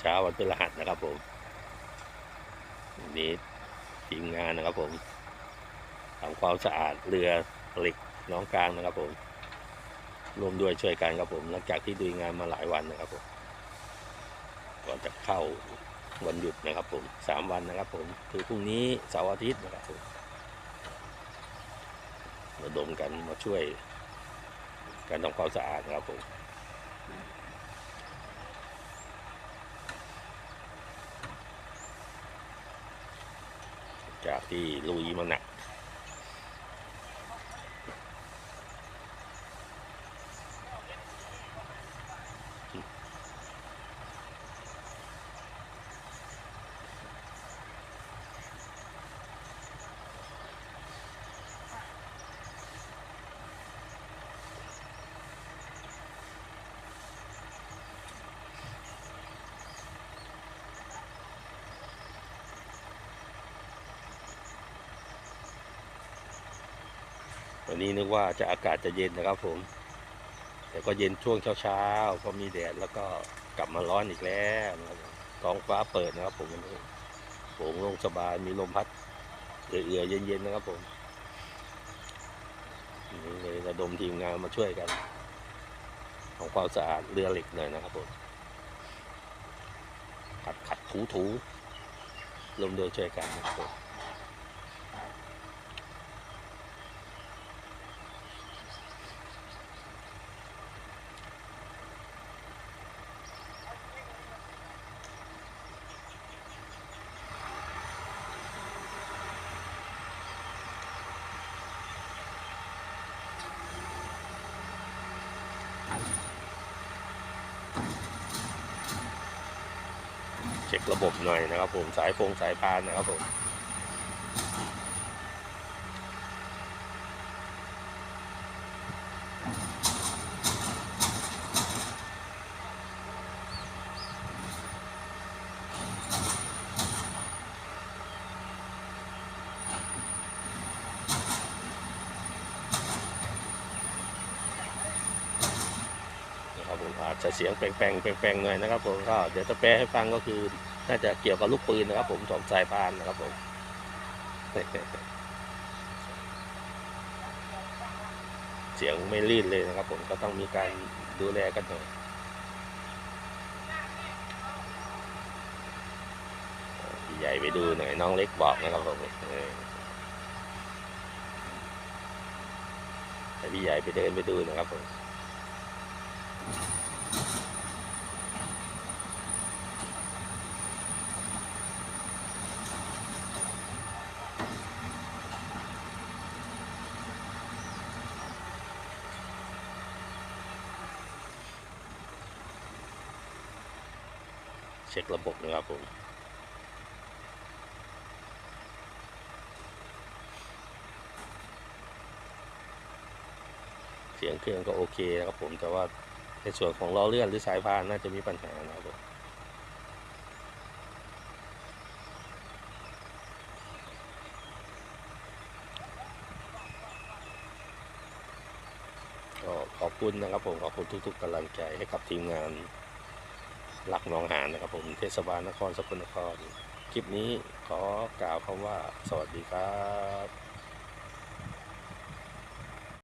เช้าวันพฤหัสนะครับผมวันนี้ทีมงานนะครับผมทำความสะอาดเรือเหล็กน้องกลางนะครับผมรวมด้วยช่วยกันครับผม หลังจากที่ดูงานมาหลายวันนะครับผมก่อนจะเข้าวันหยุดนะครับผมสามวันนะครับผมคือพรุ่งนี้เสาร์อาทิตย์นะครับผมระดมกันมาช่วยการทำความสะอาดนะครับผม จากที่ลุยมาหนัก วันนี้นึกว่าจะอากาศจะเย็นนะครับผม แต่ก็เย็นช่วงเช้าๆเพราะมีแดดแล้วก็กลับมาร้อนอีกแล้วท้องฟ้าเปิดนะครับ ผมวันนี้โปร่งโล่งสบายมีลมพัดเอื่อยๆเย็นๆนะครับผมนี่เลยระดมทีมงานมาช่วยกันทำความสะอาดเรือเหล็กหน่อยนะครับผมขัดขัดถูถูๆรวมด้วยช่วยกันนะครับผม เช็คระบบหน่อยนะครับผมสายฟงสายพานนะครับผมนะครับผม อาจจะเสียงแปลงๆแปลงๆหน่อยนะครับผมก็เดี๋ยวจะแปลให้ฟังก็คือ น่าจะเกี่ยวกับลูกปืนนะครับ ผมสองสายพานนะครับผมเสียงไม่ลื่นเลยนะครับ ผมก็ต้องมีการดูแลกันหน่อยพี่ใหญ่ไปดูหน่อยน้องเล็กบอกนะครับผมให้พี่ใหญ่ไปเดินไปดูนะครับผม เช็คระบบนะครับผมเสียงเครื่องก็โอเคนะครับผมแต่ว่า ในส่วนของล้อเลื่อนหรือสายพานน่าจะมีปัญหานะครับก็ขอบคุณนะครับผมขอบคุณทุก ๆกำลังใจให้กับทีมงานหลักหนองหานนะครับผมเทศบาลนครสกลนคร คลิปนี้ขอกล่าวคำว่าสวัสดีครับ